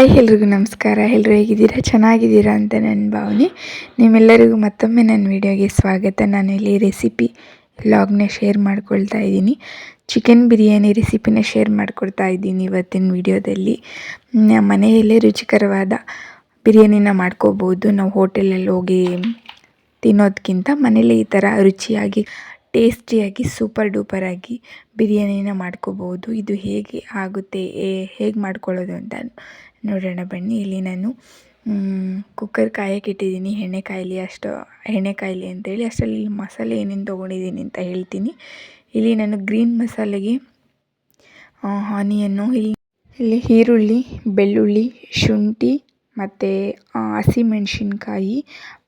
Hi ಎಲ್ರಿಗೂ ನಮಸ್ಕಾರ. ಎಲ್ಲರೂ ಹೇಗಿದ್ದೀರಾ? ಚೆನ್ನಾಗಿದ್ದೀರಾ ಅಂತ ನನ್ನ ಭಾವನೆ. ನಿಮ್ಮೆಲ್ಲರಿಗೂ ಮತ್ತೊಮ್ಮೆ ನನ್ನ ವಿಡಿಯೋಗೆ ಸ್ವಾಗತ. ನಾನು ಇಲ್ಲಿ ರೆಸಿಪಿ ವ್ಲಾಗ್ನ ಶೇರ್ ಮಾಡ್ಕೊಳ್ತಾ ಇದ್ದೀನಿ. ಚಿಕನ್ ಬಿರಿಯಾನಿ ರೆಸಿಪಿನ ಶೇರ್ ಮಾಡ್ಕೊಳ್ತಾ ಇದ್ದೀನಿ ಇವತ್ತಿನ ವಿಡಿಯೋದಲ್ಲಿ. ಮನೆಯಲ್ಲೇ ರುಚಿಕರವಾದ ಬಿರಿಯಾನಿನ ಮಾಡ್ಕೋಬೋದು. ನಾವು ಹೋಟೆಲಲ್ಲಿ ಹೋಗಿ ತಿನ್ನೋದಕ್ಕಿಂತ ಮನೇಲಿ ಈ ಥರ ರುಚಿಯಾಗಿ, ಟೇಸ್ಟಿಯಾಗಿ ಸೂಪರ್ ಡೂಪರಾಗಿ ಬಿರಿಯಾನಿನ ಮಾಡ್ಕೋಬೋದು. ಇದು ಹೇಗೆ ಆಗುತ್ತೆ ಹೇಗೆ ಮಾಡ್ಕೊಳ್ಳೋದು ಅಂತ ನೋಡೋಣ ಬನ್ನಿ. ಇಲ್ಲಿ ನಾನು ಕುಕ್ಕರ್ ಕಾಯಕ್ಕೆ ಇಟ್ಟಿದ್ದೀನಿ ಎಣ್ಣೆ ಕಾಯಲಿ ಅಷ್ಟು, ಎಣ್ಣೆ ಕಾಯಲಿ ಅಂತೇಳಿ ಅಷ್ಟರಲ್ಲಿ ಇಲ್ಲಿ ಮಸಾಲೆ ಏನೇನು ತೊಗೊಂಡಿದ್ದೀನಿ ಅಂತ ಹೇಳ್ತೀನಿ. ಇಲ್ಲಿ ನಾನು ಗ್ರೀನ್ ಮಸಾಲೆಗೆ ಆನಿಯನ್ನು ಇಲ್ಲಿ ಇಲ್ಲಿ ಈರುಳ್ಳಿ, ಬೆಳ್ಳುಳ್ಳಿ, ಶುಂಠಿ, ಮತ್ತು ಹಸಿಮೆಣ್ಸಿನ್ಕಾಯಿ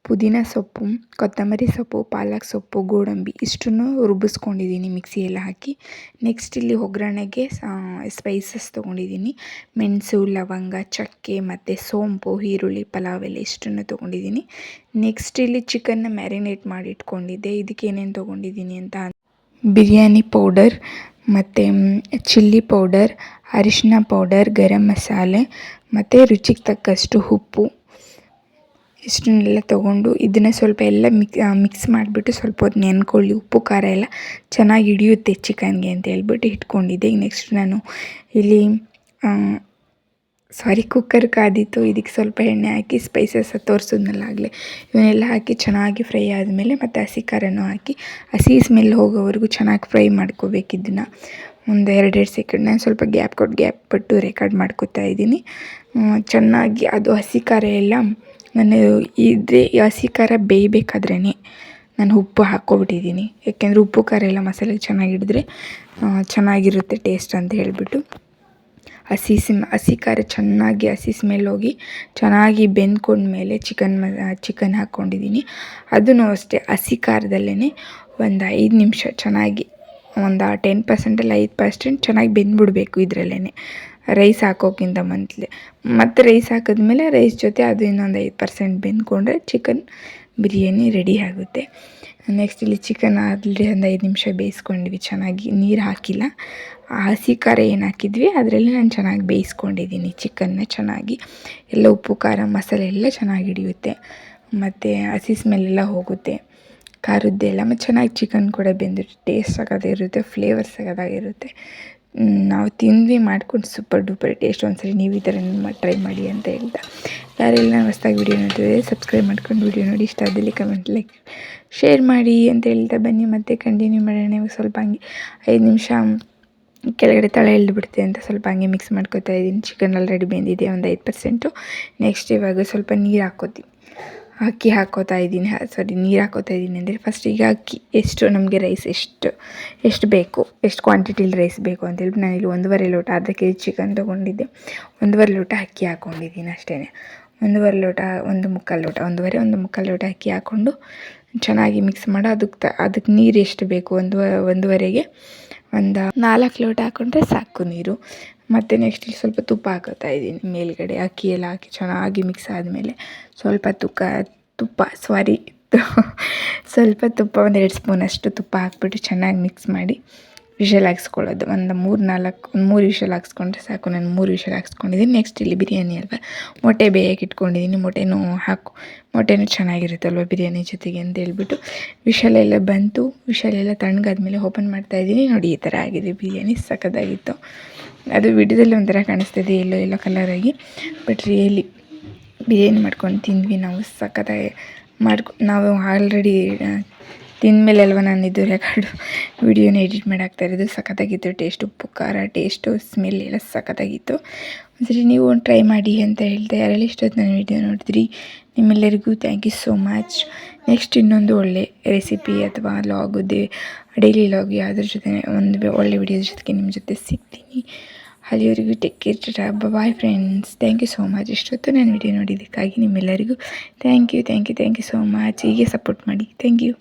ಪುದೀನ ಸೊಪ್ಪು, ಕೊತ್ತಂಬರಿ ಸೊಪ್ಪು, ಪಾಲಕ್ ಸೊಪ್ಪು, ಗೋಡಂಬಿ ಇಷ್ಟನ್ನು ರುಬ್ಬಿಸ್ಕೊಂಡಿದ್ದೀನಿ ಮಿಕ್ಸಿಯಲ್ಲಿ ಹಾಕಿ. ನೆಕ್ಸ್ಟ್ ಇಲ್ಲಿ ಒಗ್ಗರಣೆಗೆ ಸ್ಪೈಸಸ್ ತೊಗೊಂಡಿದ್ದೀನಿ. ಮೆಣಸು, ಲವಂಗ, ಚಕ್ಕೆ ಮತ್ತು ಸೋಂಪು, ಈರುಳ್ಳಿ, ಪಲಾವ್ ಎಲೆ ಇಷ್ಟನ್ನು ತೊಗೊಂಡಿದ್ದೀನಿ. ನೆಕ್ಸ್ಟ್ ಇಲ್ಲಿ ಚಿಕನ್ನ ಮ್ಯಾರಿನೇಟ್ ಮಾಡಿ ಇಟ್ಕೊಂಡಿದ್ದೆ ಇದಕ್ಕೆ ಏನೇನು ತೊಗೊಂಡಿದ್ದೀನಿ ಅಂತ ಬಿರಿಯಾನಿ ಪೌಡರ್ ಮತ್ತು ಚಿಲ್ಲಿ ಪೌಡರ್, ಅರಿಶಿನ ಪೌಡರ್, ಗರಂ ಮಸಾಲೆ ಮತ್ತು ರುಚಿಗೆ ತಕ್ಕಷ್ಟು ಉಪ್ಪು. ಇಷ್ಟನ್ನೆಲ್ಲ ತೊಗೊಂಡು ಇದನ್ನು ಸ್ವಲ್ಪ ಎಲ್ಲ ಮಿಕ್ ಮಿಕ್ಸ್ ಮಾಡಿಬಿಟ್ಟು ಸ್ವಲ್ಪ ಹೊತ್ತು ನೆನ್ಕೊಳ್ಳಿ, ಉಪ್ಪು, ಖಾರ ಎಲ್ಲ ಚೆನ್ನಾಗಿ ಹಿಡಿಯುತ್ತೆ ಚಿಕನ್ಗೆ ಅಂತ ಹೇಳ್ಬಿಟ್ಟು ಇಟ್ಕೊಂಡಿದ್ದೆ. ನೆಕ್ಸ್ಟ್ ನಾನು ಇಲ್ಲಿ ಸಾರಿ ಕುಕ್ಕರ್ ಕಾದಿತ್ತು. ಇದಕ್ಕೆ ಸ್ವಲ್ಪ ಎಣ್ಣೆ ಹಾಕಿ ಸ್ಪೈಸಸ್ ತೋರಿಸಿದ್ನಲ್ಲ ಆಗಲೇ. ಇವನ್ನೆಲ್ಲ ಹಾಕಿ ಚೆನ್ನಾಗಿ ಫ್ರೈ ಆದಮೇಲೆ ಮತ್ತು ಹಸಿ ಖಾರನೂ ಹಾಕಿ, ಹಸಿ ಸ್ಮೆಲ್ ಹೋಗೋವರೆಗೂ ಚೆನ್ನಾಗಿ ಫ್ರೈ ಮಾಡ್ಕೋಬೇಕು ಇದನ್ನು. ಒಂದು ಎರಡೆರಡು ಸೆಕೆಂಡ್ ನಾನು ಸ್ವಲ್ಪ ಗ್ಯಾಪ್ ಕೊಟ್ಟು ಗ್ಯಾಪ್ ಪಟ್ಟು ರೆಕಾರ್ಡ್ ಮಾಡ್ಕೋತಾ ಇದ್ದೀನಿ. ಚೆನ್ನಾಗಿ ಅದು ಹಸಿ ಖಾರ ಎಲ್ಲ ನಾನು ಇದ್ರೆ ಈ ಹಸಿ ಖಾರ ಬೇಯಬೇಕಾದ್ರೇ ನಾನು ಉಪ್ಪು ಹಾಕ್ಕೊಬಿಟ್ಟಿದ್ದೀನಿ. ಯಾಕೆಂದರೆ ಉಪ್ಪು ಖಾರ ಎಲ್ಲ ಮಸಾಲೆಗೆ ಚೆನ್ನಾಗಿ ಹಿಡಿದ್ರೆ ಚೆನ್ನಾಗಿರುತ್ತೆ ಟೇಸ್ಟ್ ಅಂತ ಹೇಳಿಬಿಟ್ಟು. ಹಸಿ ಸಿಮ್, ಹಸಿ ಖಾರ ಚೆನ್ನಾಗಿ, ಹಸಿ ಸ್ಮೆಲ್ ಹೋಗಿ ಚೆನ್ನಾಗಿ ಬೆಂದ್ಕೊಂಡ ಮೇಲೆ ಚಿಕನ್ ಮ ಚಿಕನ್ ಹಾಕ್ಕೊಂಡಿದ್ದೀನಿ. ಅದೂ ಅಷ್ಟೇ, ಹಸಿ ಖಾರದಲ್ಲೇ ಒಂದು ಐದು ನಿಮಿಷ ಚೆನ್ನಾಗಿ ಒಂದು ಟೆನ್ ಪರ್ಸೆಂಟಲ್ಲಿ ಐದು ಪರ್ಸೆಂಟ್ ಚೆನ್ನಾಗಿ ಬೆಂದ್ಬಿಡ್ಬೇಕು ಇದರಲ್ಲೇ ರೈಸ್ ಹಾಕೋಕ್ಕಿಂತ ಮಂತ್ಲಿ ಮತ್ತು ರೈಸ್ ಹಾಕಿದ್ಮೇಲೆ ರೈಸ್ ಜೊತೆ ಅದು ಇನ್ನೊಂದು ಐದು ಪರ್ಸೆಂಟ್ ಬೆಂದ್ಕೊಂಡ್ರೆ ಚಿಕನ್ ಬಿರಿಯಾನಿ ರೆಡಿ ಆಗುತ್ತೆ. ನೆಕ್ಸ್ಟ್ ಇಲ್ಲಿ ಚಿಕನ್ ಆಲ್ರೆಡಿ ಒಂದು ಐದು ನಿಮಿಷ ಬೇಯಿಸ್ಕೊಂಡ್ವಿ ಚೆನ್ನಾಗಿ ನೀರು ಹಾಕಿಲ್ಲ. ಹಸಿ ಖಾರ ಏನು ಹಾಕಿದ್ವಿ, ಅದರಲ್ಲಿ ನಾನು ಚೆನ್ನಾಗಿ ಬೇಯಿಸ್ಕೊಂಡಿದ್ದೀನಿ ಚಿಕನ್ನ ಚೆನ್ನಾಗಿ. ಎಲ್ಲ ಉಪ್ಪು, ಖಾರ, ಮಸಾಲೆ ಎಲ್ಲ ಚೆನ್ನಾಗಿ ಹಿಡಿಯುತ್ತೆ. ಮತ್ತು ಹಸಿ ಸ್ಮೆಲ್ ಎಲ್ಲ ಹೋಗುತ್ತೆ ಖಾರದ್ದೆಲ್ಲ ಮತ್ತು ಚೆನ್ನಾಗಿ ಚಿಕನ್ ಕೂಡ ಬೆಂದಿರುತ್ತೆ. ಟೇಸ್ಟ್ ಸಖತ್ತಾಗಿರುತ್ತೆ ಫ್ಲೇವರ್ ಸಖತ್ತಾಗಿರುತ್ತೆ ನಾವು ತಿಂದ್ವಿ, ಮಾಡ್ಕೊಂಡು ಸೂಪರ್ ಡೂಪರ್ ಟೇಸ್ಟ್ ಒಂದ್ಸರಿ ನೀವು ಈ ಥರ ಟ್ರೈ ಮಾಡಿ ಅಂತ ಹೇಳ್ತಾ ಯಾರೆಲ್ಲ ಹೊಸ್ದಾಗಿ ವಿಡಿಯೋ ನೋಡ್ತಿದ್ರೆ ಸಬ್ಸ್ಕ್ರೈಬ್ ಮಾಡ್ಕೊಂಡು ವೀಡಿಯೋ ನೋಡಿ. ಇಷ್ಟ ಆದಲ್ಲಿ ಕಮೆಂಟ್ ಲೈಕ್ ಶೇರ್ ಮಾಡಿ ಅಂತ ಹೇಳ್ತಾ ಬನ್ನಿ, ಮತ್ತೆ ಕಂಟಿನ್ಯೂ ಮಾಡೋಣ. ಇವಾಗ ಸ್ವಲ್ಪ ಹಂಗೆ ಐದು ನಿಮಿಷ ಕೆಳಗಡೆ ತಳ ಇಳ್ದುಬಿಡುತ್ತೆ ಅಂತ ಸ್ವಲ್ಪ ಹಂಗೆ ಮಿಕ್ಸ್ ಮಾಡ್ಕೋತಾ ಇದ್ದೀನಿ. ಚಿಕನ್ ಆಲ್ರೆಡಿ ಬೆಂದಿದೆ, ಒಂದು ಐದು ಪರ್ಸೆಂಟು ನೆಕ್ಸ್ಟ್ ಇವಾಗ ಸ್ವಲ್ಪ ನೀರು ಹಾಕ್ಕೋತೀವಿ ಅಕ್ಕಿ ಹಾಕೋತಾ ಇದ್ದೀನಿ. ಸಾರಿ ನೀರು ಹಾಕೋತಾ ಇದ್ದೀನಿ ಅಂದರೆ ಫಸ್ಟ್ ಈಗ ಅಕ್ಕಿ, ಎಷ್ಟು ನಮಗೆ ರೈಸ್ ಎಷ್ಟು ಎಷ್ಟು ಬೇಕು, ಎಷ್ಟು ಕ್ವಾಂಟಿಟಿಲಿ ರೈಸ್ ಬೇಕು ಅಂತೇಳಿ ನಾನಿಲ್ಲಿ ಒಂದೂವರೆ ಲೋಟ ಅರ್ಧ ಕೆ ಜಿ ಚಿಕನ್ ತೊಗೊಂಡಿದ್ದೆ. ಒಂದೂವರೆ ಲೋಟ ಅಕ್ಕಿ ಹಾಕ್ಕೊಂಡಿದ್ದೀನಿ ಅಷ್ಟೇ ಒಂದೂವರೆ ಲೋಟ, ಒಂದು ಮುಕ್ಕಾಲು ಲೋಟ, ಒಂದೂವರೆ, ಒಂದು ಮುಕ್ಕಾಲು ಲೋಟ ಅಕ್ಕಿ ಹಾಕ್ಕೊಂಡು ಚೆನ್ನಾಗಿ ಮಿಕ್ಸ್ ಮಾಡಿ. ಅದಕ್ಕೆ ಅದಕ್ಕೆ ನೀರು ಎಷ್ಟು ಬೇಕು ಒಂದು, ಒಂದೂವರೆಗೆ ಒಂದು ನಾಲ್ಕು ಲೋಟ ಹಾಕೊಂಡ್ರೆ ಸಾಕು ನೀರು. ಮತ್ತು ನೆಕ್ಸ್ಟ್ ಇಲ್ಲಿ ಸ್ವಲ್ಪ ತುಪ್ಪ ಹಾಕೋತಾ ಇದ್ದೀನಿ. ಮೇಲ್ಗಡೆ ಅಕ್ಕಿ ಹಾಕಿ ಚೆನ್ನಾಗಿ ಮಿಕ್ಸ್ ಆದಮೇಲೆ ಸ್ವಲ್ಪ ತುಕ್ಕ ತುಪ್ಪ ಸಾರಿ ಸ್ವಲ್ಪ ತುಪ್ಪ ಒಂದು ಎರಡು ಸ್ಪೂನಷ್ಟು ತುಪ್ಪ ಹಾಕ್ಬಿಟ್ಟು ಚೆನ್ನಾಗಿ ಮಿಕ್ಸ್ ಮಾಡಿ ವಿಷಲ್ ಹಾಕ್ಸ್ಕೊಳ್ಳೋದು. ಒಂದು ಮೂರು ನಾಲ್ಕು, ಒಂದು ಮೂರು ವಿಷಲ್ ಹಾಕ್ಸ್ಕೊಂಡ್ರೆ ಸಾಕು. ನಾನು ಮೂರು ವಿಷಲ್ ಹಾಕ್ಸ್ಕೊಂಡಿದ್ದೀನಿ ನೆಕ್ಸ್ಟ್ ಇಲ್ಲಿ ಬಿರಿಯಾನಿ ಅಲ್ವಾ? ಮೊಟ್ಟೆ ಬೇಯಕ್ಕೆ ಇಟ್ಕೊಂಡಿದ್ದೀನಿ ಮೊಟ್ಟೆನೂ ಹಾಕು. ಮೊಟ್ಟೆನೂ ಚೆನ್ನಾಗಿರುತ್ತಲ್ವ ಬಿರಿಯಾನಿ ಜೊತೆಗೆ ಅಂತ ಹೇಳ್ಬಿಟ್ಟು ವಿಷಲೆಲ್ಲ ಬಂತು. ವಿಷಲೆಲ್ಲ ತಣ್ಣಗಾದ್ಮೇಲೆ ಓಪನ್ ಮಾಡ್ತಾಯಿದ್ದೀನಿ ನೋಡಿ, ಈ ಥರ ಆಗಿದೆ ಬಿರಿಯಾನಿ. ಸಖತ್ತಾಗಿತ್ತು. ಅದು ವಿಡಿಯೋದಲ್ಲಿ ಒಂಥರ ಕಾಣಿಸ್ತಿದೆ. ಎಲ್ಲೋ ಎಲ್ಲೋ ಕಲರಾಗಿ ಬಟ್ ರಿಯಲಿ ಬಿರಿಯಾನಿ ಮಾಡ್ಕೊಂಡು ತಿಂದ್ವಿ. ನಾವು ಸಖತ್ತಾಗಿ ಮಾಡ್ಕೊ, ನಾವು ಆಲ್ರೆಡಿ ತಿಂದಮೇಲೆ ಅಲ್ವ ನಾನು ಇದು ರೆಕಾರ್ಡು? ವಿಡಿಯೋನ ಎಡಿಟ್ ಮಾಡಾಕ್ತಾ ಇರೋದು. ಸಖತ್ತಾಗಿತ್ತು ಟೇಸ್ಟ್, ಉಪ್ಪು, ಖಾರ, ಟೇಸ್ಟು, ಸ್ಮೆಲ್ ಎಲ್ಲ ಸಖತ್ತಾಗಿತ್ತು. ಒಂದ್ಸರಿ ನೀವು ಟ್ರೈ ಮಾಡಿ ಅಂತ ಹೇಳ್ತಾ ಯಾರೆಲ್ಲ ಇಷ್ಟೊತ್ತು ನನ್ನ ವಿಡಿಯೋ ನೋಡಿದ್ರಿ, ನಿಮ್ಮೆಲ್ಲರಿಗೂ thank you so much next ಇನ್ನೊಂದು ಒಳ್ಳೆ ರೆಸಿಪಿ ಅಥವಾ ಲಾಗು ದೇ ಡೈಲಿ ಲಾಗ್ ಯಾವುದ್ರ ಜೊತೆ ಒಂದು ಒಳ್ಳೆ ವಿಡಿಯೋದ ಜೊತೆಗೆ ನಿಮ್ಮ ಜೊತೆ ಸಿಗ್ತೀನಿ. ಅಲ್ಲಿವರೆಗೂ take care bye friends thank you so much ಇಷ್ಟೊತ್ತು ನಾನು ವಿಡಿಯೋ ನೋಡಿದ್ದಕ್ಕಾಗಿ ನಿಮ್ಮೆಲ್ಲರಿಗೂ thank you thank you thank you so much ಹೀಗೆ ಸಪೋರ್ಟ್ ಮಾಡಿ. Thank you